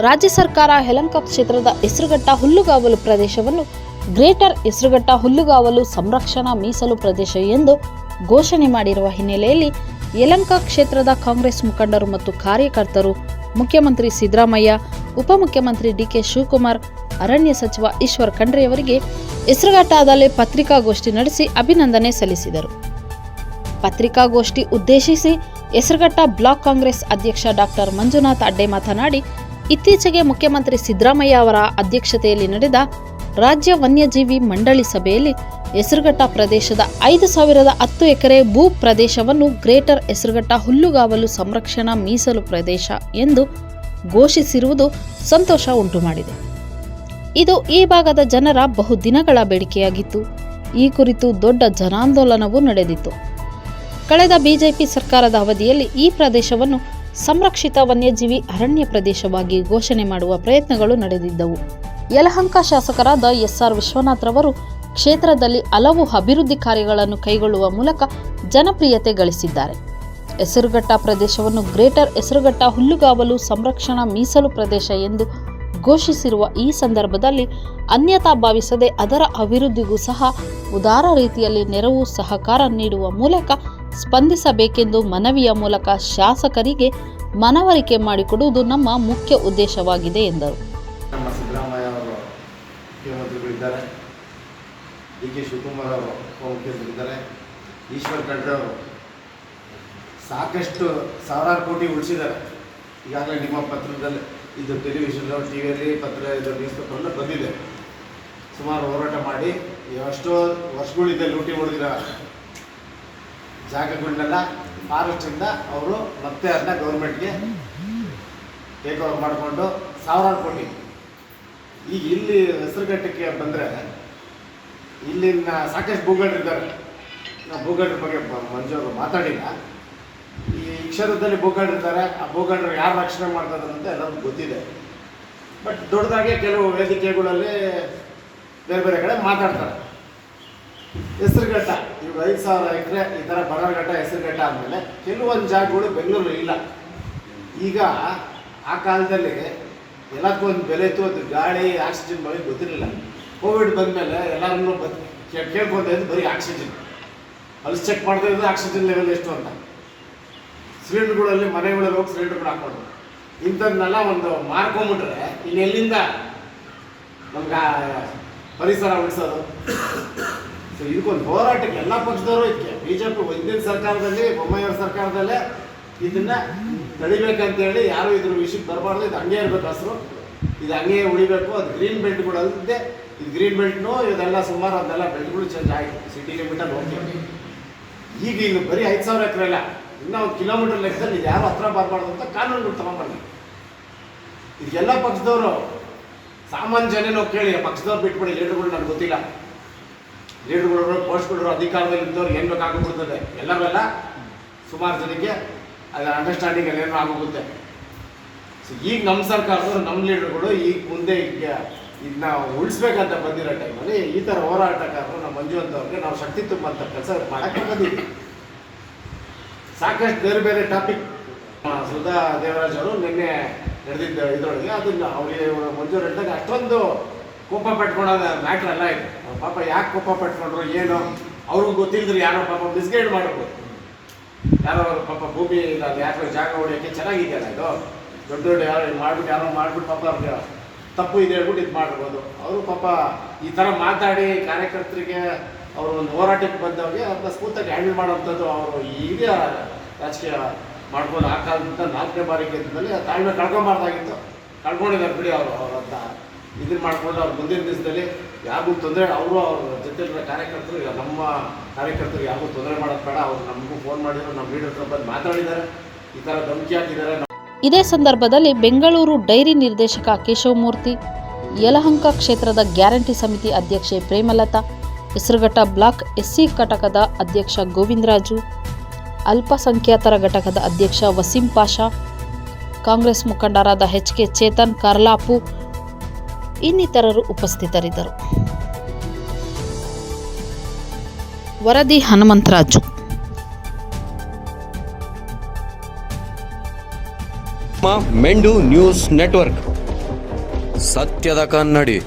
ರಾಜ್ಯ ಸರ್ಕಾರ ಹೆಲಂಕ ಕ್ಷೇತ್ರದ ಹೆಸರುಘಟ್ಟ ಹುಲ್ಲುಗಾವಲು ಪ್ರದೇಶವನ್ನು ಗ್ರೇಟರ್ ಹೆಸರುಘಟ್ಟ ಹುಲ್ಲುಗಾವಲು ಸಂರಕ್ಷಣಾ ಮೀಸಲು ಪ್ರದೇಶ ಎಂದು ಘೋಷಣೆ ಮಾಡಿರುವ ಹಿನ್ನೆಲೆಯಲ್ಲಿ ಯಲಂಕ ಕ್ಷೇತ್ರದ ಕಾಂಗ್ರೆಸ್ ಮುಖಂಡರು ಮತ್ತು ಕಾರ್ಯಕರ್ತರು ಮುಖ್ಯಮಂತ್ರಿ ಸಿದ್ದರಾಮಯ್ಯ, ಉಪಮುಖ್ಯಮಂತ್ರಿ ಡಿಕೆ ಶಿವಕುಮಾರ್, ಅರಣ್ಯ ಸಚಿವ ಈಶ್ವರ್ ಖಂಡ್ರೆಯವರಿಗೆ ಹೆಸರುಘಟ್ಟದಲ್ಲಿ ಪತ್ರಿಕಾಗೋಷ್ಠಿ ನಡೆಸಿ ಅಭಿನಂದನೆ ಸಲ್ಲಿಸಿದರು. ಪತ್ರಿಕಾಗೋಷ್ಠಿ ಉದ್ದೇಶಿಸಿ ಹೆಸರುಘಟ್ಟ ಬ್ಲಾಕ್ ಕಾಂಗ್ರೆಸ್ ಅಧ್ಯಕ್ಷ ಡಾಕ್ಟರ್ ಮಂಜುನಾಥ್ ಅಡ್ಡೆ ಮಾತನಾಡಿ ಇತ್ತೀಚೆಗೆ ಮುಖ್ಯಮಂತ್ರಿ ಸಿದ್ದರಾಮಯ್ಯ ಅವರ ಅಧ್ಯಕ್ಷತೆಯಲ್ಲಿ ನಡೆದ ರಾಜ್ಯ ವನ್ಯಜೀವಿ ಮಂಡಳಿ ಸಭೆಯಲ್ಲಿ ಹೆಸರುಘಟ್ಟ ಪ್ರದೇಶದ ಐದು ಸಾವಿರದ ಹತ್ತು ಎಕರೆ ಭೂ ಪ್ರದೇಶವನ್ನು ಗ್ರೇಟರ್ ಹೆಸರುಘಟ್ಟ ಹುಲ್ಲುಗಾವಲು ಸಂರಕ್ಷಣಾ ಮೀಸಲು ಪ್ರದೇಶ ಎಂದು ಘೋಷಿಸಿರುವುದು ಸಂತೋಷ ಉಂಟುಮಾಡಿದೆ. ಇದು ಈ ಭಾಗದ ಜನರ ಬಹುದಿನಗಳ ಬೇಡಿಕೆಯಾಗಿತ್ತು. ಈ ಕುರಿತು ದೊಡ್ಡ ಜನಾಂದೋಲನವೂ ನಡೆದಿತ್ತು. ಕಳೆದ ಬಿಜೆಪಿ ಸರ್ಕಾರದ ಅವಧಿಯಲ್ಲಿ ಈ ಪ್ರದೇಶವನ್ನು ಸಂರಕ್ಷಿತ ವನ್ಯಜೀವಿ ಅರಣ್ಯ ಪ್ರದೇಶವಾಗಿ ಘೋಷಣೆ ಮಾಡುವ ಪ್ರಯತ್ನಗಳು ನಡೆದಿದ್ದವು. ಯಲಹಂಕ ಶಾಸಕರಾದ ಎಸ್ಆರ್ ವಿಶ್ವನಾಥ್ ರವರು ಕ್ಷೇತ್ರದಲ್ಲಿ ಹಲವು ಅಭಿವೃದ್ಧಿ ಕಾರ್ಯಗಳನ್ನು ಕೈಗೊಳ್ಳುವ ಮೂಲಕ ಜನಪ್ರಿಯತೆ ಗಳಿಸಿದ್ದಾರೆ. ಹೆಸರುಘಟ್ಟ ಪ್ರದೇಶವನ್ನು ಗ್ರೇಟರ್ ಹೆಸರುಘಟ್ಟ ಹುಲ್ಲುಗಾವಲು ಸಂರಕ್ಷಣಾ ಮೀಸಲು ಪ್ರದೇಶ ಎಂದು ಘೋಷಿಸಿರುವ ಈ ಸಂದರ್ಭದಲ್ಲಿ ಅನ್ಯತಾ ಭಾವಿಸದೆ ಅದರ ಅಭಿವೃದ್ಧಿಗೂ ಸಹ ಉದಾರ ರೀತಿಯಲ್ಲಿ ನೆರವು ಸಹಕಾರ ನೀಡುವ ಮೂಲಕ ಸ್ಪಂದಿಸಬೇಕೆಂದು ಮನವಿಯ ಮೂಲಕ ಶಾಸಕರಿಗೆ ಮನವರಿಕೆ ಮಾಡಿಕೊಡುವುದು ನಮ್ಮ ಮುಖ್ಯ ಉದ್ದೇಶವಾಗಿದೆ ಎಂದರು. ನಮ್ಮ ಸಿದ್ದರಾಮಯ್ಯ ಅವರು ಮುಖ್ಯಮಂತ್ರಿಗಳಿದ್ದಾರೆ. ಡಿ ಕೆ ಶಿವಕುಮಾರ್ ಅವರು ಉಪಮುಖ್ಯಮಂತ್ರಿಗಳಿದ್ದಾರೆ. ಈಶ್ವರ್ ಖಂಡ್ರೆ ಸಾಕಷ್ಟು ಸಾವಿರಾರು ಕೋಟಿ ಉಳಿಸಿದ್ದಾರೆ. ಈಗಾಗಲೇ ನಿಮ್ಮ ಪತ್ರದಲ್ಲಿ, ಇದು ಟೆಲಿವಿಷನ್ ಟಿ ವಿಯಲ್ಲಿ ಪತ್ರ, ಇದು ನ್ಯೂಸ್ ಪೇಪರ್ನ ಬಂದಿದೆ. ಸುಮಾರು ಹೋರಾಟ ಮಾಡಿ, ಎಷ್ಟೋ ವರ್ಷಗಳಿಂದ ಲೂಟಿ ಹೊಡೆದಿರೋ ಜಾಗಗಳನ್ನೆಲ್ಲ ಫಾರೆಸ್ಟಿಂದ ಅವರು ಮತ್ತೆ ಅದನ್ನ ಗೌರ್ಮೆಂಟ್ಗೆ ಟೇಕ್ ಓವರ್ ಮಾಡಿಕೊಂಡು ಸಾವಿರಾರು ಕೋಟಿ. ಈಗ ಇಲ್ಲಿ ಹೆಸರುಘಟ್ಟಕ್ಕೆ ಬಂದರೆ ಇಲ್ಲಿನ ಸಾಕಷ್ಟು ಇದ್ದಾರೆ. ನಾವು ಭೂಗಳ್ರ ಬಗ್ಗೆ ಮಂಜು ಅವರು ಮಾತಾಡಿಲ್ಲ. ಈ ಕ್ಷೇತ್ರದಲ್ಲಿ ಭೂಗಳ್ರಿದ್ದಾರೆ ಆ ಭೂಗಳ್ರು ಯಾರು ರಕ್ಷಣೆ ಮಾಡ್ತಾರೆ ಅಂತ ಎಲ್ಲರಿಗೂ ಗೊತ್ತಿದೆ. ಬಟ್ ದೊಡ್ಡದಾಗೆ ಕೆಲವು ವೇದಿಕೆಗಳಲ್ಲಿ ಬೇರೆ ಬೇರೆ ಕಡೆ ಮಾತಾಡ್ತಾರೆ. ಹೆಸರುಘಟ್ಟ. ಇವಾಗ ಐದು ಸಾವಿರ ಎಕರೆ ಈ ಥರ ಬನರಘಟ್ಟ ಹೆಸರುಘಟ್ಟ ಆದಮೇಲೆ ಕೆಲವೊಂದು ಜಾಗಗಳು ಬೆಂಗಳೂರು ಇಲ್ಲ. ಈಗ ಆ ಕಾಲದಲ್ಲಿ ಎಲ್ಲದಕ್ಕೂ ಒಂದು ಬೆಲೆ ಇತ್ತು, ಅದು ಗಾಳಿ ಆಕ್ಸಿಜನ್ ಬಗ್ಗೆ ಗೊತ್ತಿರಲಿಲ್ಲ. ಕೋವಿಡ್ ಬಂದಮೇಲೆ ಎಲ್ಲರನ್ನೂ ಕೇ- ಕೇಳ್ಕೊಂತ ಇದ್ದು ಬರೀ ಆಕ್ಸಿಜನ್ ಅಲ್ಲಿ ಚೆಕ್ ಮಾಡ್ತಾ ಇದ್ದು ಆಕ್ಸಿಜನ್ ಲೆವೆಲ್ ಎಷ್ಟು ಅಂತ. ಸಿಲಿಂಡ್ರ್ಗಳಲ್ಲಿ ಮನೆಗಳಲ್ಲಿ ಹೋಗಿ ಸಿಲಿಂಡರ್ಗಳು ಹಾಕೊಂಡು ಇಂಥದ್ದನ್ನೆಲ್ಲ ಒಂದು ಮಾರ್ಕೊಂಬಿಟ್ರೆ ಇನ್ನೆಲ್ಲಿಂದ ನಮ್ಗೆ ಪರಿಸರ ಉಳಿಸೋದು? ಸೊ ಇದಕ್ಕೊಂದು ಹೋರಾಟಕ್ಕೆ ಎಲ್ಲ ಪಕ್ಷದವರು ಇದಕ್ಕೆ. ಬಿ ಜೆ ಪಿ ಹಿಂದಿನ ಸರ್ಕಾರದಲ್ಲಿ ಬೊಮ್ಮಾಯಿಯವ್ರ ಸರ್ಕಾರದಲ್ಲೇ ಇದನ್ನ ತಡಿಬೇಕಂತೇಳಿ ಯಾರು ಇದ್ರ ವಿಷಯಕ್ಕೆ ಬರಬಾರ್ದು. ಇದು ಹಂಗೆ ಇರ್ಬೇಕು ಹಸಿರು. ಇದು ಹಂಗೆ ಉಳಿಬೇಕು. ಅದು ಗ್ರೀನ್ ಬೆಲ್ಟ್ಗಳಲ್ಲದೆ ಇದು ಗ್ರೀನ್ ಬೆಲ್ಟ್ನು ಇದೆಲ್ಲ ಸುಮಾರು ಅದೆಲ್ಲ ಬೆಲ್ಟ್ಗಳು ಚೇಂಜ್ ಆಯಿತು. ಸಿಟಿ ಲಿಮಿಟಲ್ಲಿ ಹೋಗಿ. ಈಗ ಇನ್ನು ಬರೀ ಐದು ಸಾವಿರ ಎಕರೆ ಇಲ್ಲ ಇನ್ನೂ ಒಂದು ಕಿಲೋಮೀಟರ್ ಲೆಕ್ಕದಲ್ಲಿ ಇದು ಯಾರು ಹತ್ರ ಬರಬಾರ್ದು ಅಂತ ಕಾನೂನುಗಳು ತಗೊಂಡ್ಬರ್ಲಿ ಇದೆಲ್ಲ ಪಕ್ಷದವರು, ಸಾಮಾನ್ಯ ಜನನೋ ಕೇಳಿ, ಪಕ್ಷದವ್ರು ಬಿಟ್ಬಿಡಿ ಲೀಡರ್ಗಳು ನನಗೆ ಗೊತ್ತಿಲ್ಲ. ಲೀಡರ್ಗಳು, ಪೋಸ್ಟ್ಗಳು ಅಧಿಕಾರದಲ್ಲಿ ಇದ್ದವ್ರು ಏನು ಬೇಕಾಗ್ಬಿಡ್ತದೆ? ಎಲ್ಲರೆಲ್ಲ ಸುಮಾರು ಜನಕ್ಕೆ ಅದರ ಅಂಡರ್ಸ್ಟ್ಯಾಂಡಿಂಗ್ ಏನೇನೋ ಆಗೋಗುತ್ತೆ. ಸೊ ಈಗ ನಮ್ಮ ಸರ್ಕಾರದವರು ನಮ್ಮ ಲೀಡರ್ಗಳು ಈಗ ಮುಂದೆ ಈಗ ಇದನ್ನ ಉಳಿಸ್ಬೇಕಂತ ಬಂದಿರೋ ಟೈಮಲ್ಲಿ ಈ ಥರ ಹೋರಾಟಗಾರರು ನಮ್ಮ ಮಂಜುವಂತ ಅವ್ರಿಗೆ ನಾವು ಶಕ್ತಿ ತುಂಬಂತ ಕೆಲಸ ಮಾಡಕ್ಕೆ ಸಾಕಷ್ಟು ಬೇರೆ ಬೇರೆ ಟಾಪಿಕ್ ಸುಧಾ ದೇವರಾಜ್ ಅವರು ನಿನ್ನೆ ನಡೆದಿದ್ದ ಇದರೊಳಗೆ ಅದನ್ನು ಅವರಿಗೆ ಮಂಜೂರು ಹೇಳಿದಾಗ ಅಷ್ಟೊಂದು ಕೋಪ ಪಟ್ಕೊಳ್ಳೋದ ಮ್ಯಾಟ್ರ್ ಅಲ್ಲ ಇದು. ಪಾಪ ಯಾಕೆ ಕೋಪ ಪಟ್ಕೊಂಡ್ರು, ಏನು? ಅವ್ರಿಗೂ ಗೊತ್ತಿಲ್ಲದ್ರೆ ಯಾರೋ ಪಾಪ ಮಿಸ್ಗೈಡ್ ಮಾಡ್ಬೋದು. ಯಾರೋ ಅವ್ರ ಪಾಪ ಭೂಮಿ ಇಲ್ಲ ಯಾರೋ ಜಾಗ ಹೊಡಿಯೋಕ್ಕೆ ಚೆನ್ನಾಗಿದೆಯಲ್ಲ ಇದು? ದೊಡ್ಡ ದೊಡ್ಡ ಯಾರು ಮಾಡ್ಬಿಟ್ಟು, ಯಾರೋ ಮಾಡ್ಬಿಟ್ಟು ಪಾಪ ಅವ್ರಿಗೆ ತಪ್ಪು ಇದೆ ಹೇಳ್ಬಿಟ್ಟು ಇದು ಮಾಡ್ಬೋದು. ಅವರು ಪಾಪ ಈ ಥರ ಮಾತಾಡಿ ಕಾರ್ಯಕರ್ತರಿಗೆ ಅವರು ಒಂದು ಹೋರಾಟಕ್ಕೆ ಬಂದವ್ರಿಗೆ ಅದನ್ನ ಸ್ಮೂತಾಗಿ ಹ್ಯಾಂಡಲ್ ಮಾಡೋವಂಥದ್ದು ಅವರು ಈಗ ರಾಜಕೀಯ ಮಾಡ್ಬೋದು. ಆ ಕಾಲದಿಂದ ನಾಲ್ಕನೇ ಬಾರಿ ಗೆದ್ದಲ್ಲಿ ಆ ತಾಳ್ಮೆ ಕಳ್ಕೊಂಬಾರ್ದಾಗಿತ್ತು. ಕಳ್ಕೊಂಡಿದ್ದಾರೆ ಬಿಡಿ ಅವರು ಅವರಂತ. ಇದನ್ನ ಮಾಡಿಕೊಂಡು ಅವ್ರು ಮುಂದಿನ ದಿವಸದಲ್ಲಿ ಯಾರಿಗೂ ತೊಂದರೆ, ಅವರು ಅವ್ರ ಜೊತೆಲಿರೋ ಕಾರ್ಯಕರ್ತರು ನಮ್ಮ ಕಾರ್ಯಕರ್ತರು ಯಾರಿಗೂ ತೊಂದರೆ ಮಾಡೋದು ಬೇಡ, ಅವ್ರು ನಮಗೂ ಫೋನ್ ಮಾಡಿದ್ರು ನಮ್ಮ ಲೀಡರ್ ಬಂದು ಮಾತಾಡಿದ್ದಾರೆ. ಈ ಥರ ಧಮಕಿ ಹಾಕಿದ್ದಾರೆ. ಇದೇ ಸಂದರ್ಭದಲ್ಲಿ ಬೆಂಗಳೂರು ಡೈರಿ ನಿರ್ದೇಶಕ ಕೇಶವಮೂರ್ತಿ, ಯಲಹಂಕ ಕ್ಷೇತ್ರದ ಗ್ಯಾರಂಟಿ ಸಮಿತಿ ಅಧ್ಯಕ್ಷೆ ಪ್ರೇಮಲತಾ, ಹೆಸರುಘಟ್ಟ ಬ್ಲಾಕ್ ಎಸ್ಸಿ ಘಟಕದ ಅಧ್ಯಕ್ಷ ಗೋವಿಂದರಾಜು, ಅಲ್ಪಸಂಖ್ಯಾತರ ಘಟಕದ ಅಧ್ಯಕ್ಷ ವಸೀಂ ಪಾಷಾ, ಕಾಂಗ್ರೆಸ್ ಮುಖಂಡರಾದ ಎಚ್ ಕೆ ಚೇತನ್, ಕಾರ್ಲಾಪು ಇನ್ನಿತರರು ಉಪಸ್ಥಿತರಿದ್ದರು. ವರದಿ ಹನುಮಂತರಾಜು. ಮೆಂಡು news network. ಸತ್ಯದ ಕನ್ನಡಿ.